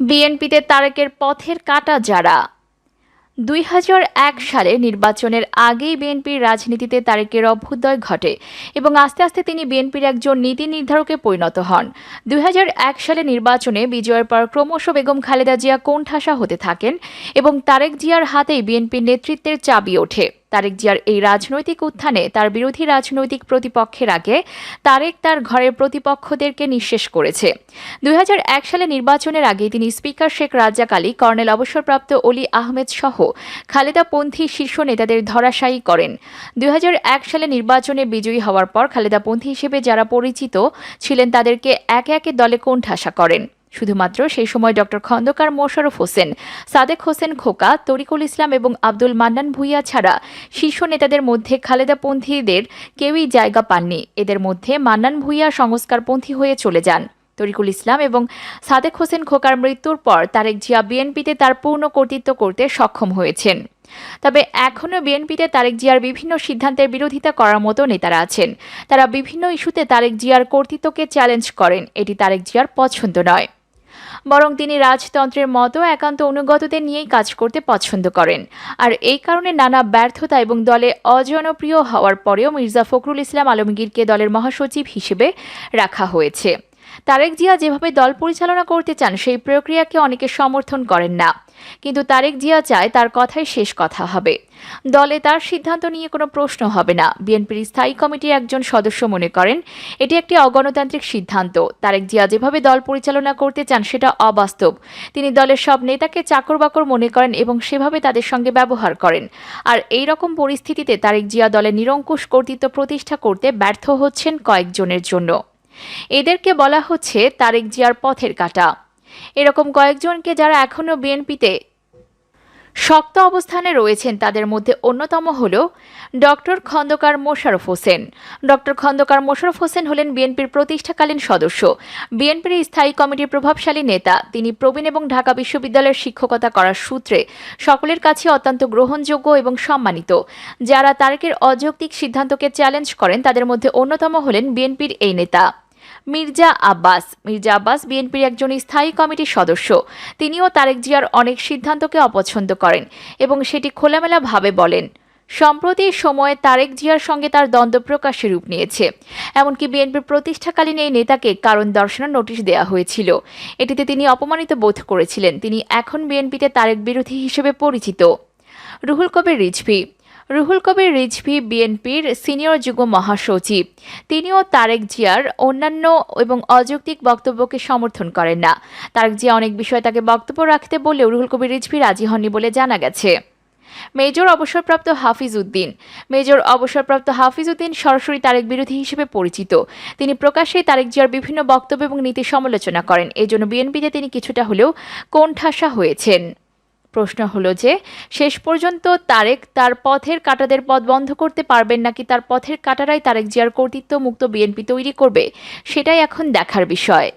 বিএনপিতে তারেকের পথের কাটা যারা। দুই হাজার এক সালে নির্বাচনের আগেই বিএনপির রাজনীতিতে তারেকের অভ্যুদয় ঘটে এবং আস্তে আস্তে তিনি বিএনপির একজন নীতি নির্ধারকে পরিণত হন। দুই হাজার এক সালে নির্বাচনে বিজয়ের পর ক্রমশ বেগম খালেদা জিয়া কোণঠাসা হতে থাকেন এবং তারেক জিয়ার হাতেই বিএনপির নেতৃত্বের চাবি ওঠে। তারেক জিয়ার এই রাজনৈতিক উত্থানে তার বিরোধী রাজনৈতিক প্রতিপক্ষের আগে তারেক তার ঘরের প্রতিপক্ষদেরকে নিঃশেষ করেছে। দুই হাজার এক সালে নির্বাচনের আগে তিনি স্পিকার শেখ রাজ্জাক আলী, কর্নেল অবসরপ্রাপ্ত অলি আহমেদ সহ খালেদাপন্থী শীর্ষ নেতাদের ধরাশায়ী করেন। দুই হাজার এক সালে নির্বাচনে বিজয়ী হওয়ার পর খালেদাপন্থী হিসেবে যারা পরিচিত ছিলেন তাদেরকে একে একে দলে কোণঠাসা করেন। শুধুমাত্র সেই সময় ডক্টর খন্দকার মোশাররফ হোসেন, সাদেক হোসেন খোকা, তরিকুল ইসলাম এবং আব্দুল মান্নান ভুইয়া ছাড়া শীর্ষ নেতাদের মধ্যে খালেদাপন্থীদের কেউই জায়গা পাননি। এদের মধ্যে মান্নান ভুইয়া সংস্কারপন্থী হয়ে চলে যান। তরিকুল ইসলাম এবং সাদেক হোসেন খোকার মৃত্যুর পর তারেক জিয়া বিএনপিতে তার পূর্ণ কর্তৃত্ব করতে সক্ষম হয়েছেন। তবে এখনও বিএনপিতে তারেক জিয়ার বিভিন্ন সিদ্ধান্তের বিরোধিতা করার মতো নেতারা আছেন। তারা বিভিন্ন ইস্যুতে তারেক জিয়ার কর্তৃত্বকে চ্যালেঞ্জ করেন। এটি তারেক জিয়ার পছন্দ নয়। বরং তিনি রাজতন্ত্রের মতো একান্ত অনুগতদের নিয়েই কাজ করতে পছন্দ করেন। আর এই কারণে নানা ব্যর্থতা এবং দলে অজনপ্রিয় হওয়ার পরেও মির্জা ফখরুল ইসলাম আলমগীরকে দলের মহাসচিব হিসেবে রাখা হয়েছে। তারেক জিয়া যেভাবে দল পরিচালনা করতে চান, সেই প্রক্রিয়াকে অনেকে সমর্থন করেন না। কিন্তু তারেক জিয়া চায় তার কথাই শেষ কথা হবে। দলে তার সিদ্ধান্ত নিয়ে কোনো প্রশ্ন হবে না। বিএনপির স্থায়ী কমিটির একজন সদস্য মনে করেন, এটি একটি অগণতান্ত্রিক সিদ্ধান্ত। তারেক জিয়া যেভাবে দল পরিচালনা করতে চান, সেটা অবাস্তব। তিনি দলের সব নেতাকে চাকর বাকর মনে করেন এবং সেভাবে তাদের সঙ্গে ব্যবহার করেন। আর এই রকম পরিস্থিতিতে তারেক জিয়া দলের নিরঙ্কুশ কর্তৃত্ব প্রতিষ্ঠা করতে ব্যর্থ হচ্ছেন কয়েকজনের জন্য। এদেরকে বলা হচ্ছে তারেক জিয়ার পথের কাটা। এরকম কয়েকজনকে যারা এখনও বিএনপিতে শক্ত অবস্থানে রয়েছেন, তাদের মধ্যে অন্যতম হল ডক্টর খন্দকার মোশারফ হোসেন। ডক্টর খন্দকার মোশারফ হোসেন হলেন বিএনপির প্রতিষ্ঠাকালীন সদস্য। বিএনপির স্থায়ী কমিটির প্রভাবশালী নেতা। তিনি প্রবীণ এবং ঢাকা বিশ্ববিদ্যালয়ের শিক্ষকতা করার সূত্রে সকলের কাছে অত্যন্ত গ্রহণযোগ্য এবং সম্মানিত। যারা তারেকের অযৌক্তিক সিদ্ধান্তকে চ্যালেঞ্জ করেন, তাদের মধ্যে অন্যতম হলেন বিএনপির এই নেতা। মির্জা আব্বাস। মির্জা আব্বাস বিএনপির একজন স্থায়ী কমিটির সদস্য। তিনিও তারেক জিয়ার অনেক সিদ্ধান্তকে অপছন্দ করেন এবং সেটি খোলামেলাভাবে বলেন। সম্প্রতি সময়ে তারেক জিয়ার সঙ্গে তার দ্বন্দ্ব প্রকাশ্যে রূপ নিয়েছে। এমনকি বিএনপির প্রতিষ্ঠাকালীন এই নেতাকে কারণ দর্শনের নোটিশ দেওয়া হয়েছিল। এটিতে তিনি অপমানিত বোধ করেছিলেন। তিনি এখন বিএনপিতে তারেক বিরোধী হিসেবে পরিচিত। রুহুল কবির, রিজভি। রুহুল কবির রিজভি বিএনপির সিনিয়র যুগ্ম মহাসচিব। তিনিও তারেক জিয়ার অন্যান্য এবং অযৌক্তিক বক্তব্যকে সমর্থন করেন না। তারেক জিয়া অনেক বিষয়ে তাকে বক্তব্য রাখতে বললেও রুহুল কবির রিজভি রাজি হননি বলে জানা গেছে। মেজর অবসরপ্রাপ্ত হাফিজ উদ্দিন। মেজর অবসরপ্রাপ্ত হাফিজ উদ্দিন সরাসরি তারেক বিরোধী হিসেবে পরিচিত। তিনি প্রকাশ্যেই তারেক জিয়ার বিভিন্ন বক্তব্য এবং নীতি সমালোচনা করেন। এজন্য বিএনপিতে তিনি কিছুটা হলেও কোণঠাসা হয়েছেন। প্রশ্ন হলো যে, শেষ পর্যন্ত তারেক তার পথের কাটাদের পথ বন্ধ করতে পারবেন নাকি তার পথের কাটারাই তারেক জিয়ার কর্তৃত্ব মুক্ত বিএনপি তৈরি করবে? সেটাই এখন দেখার বিষয়।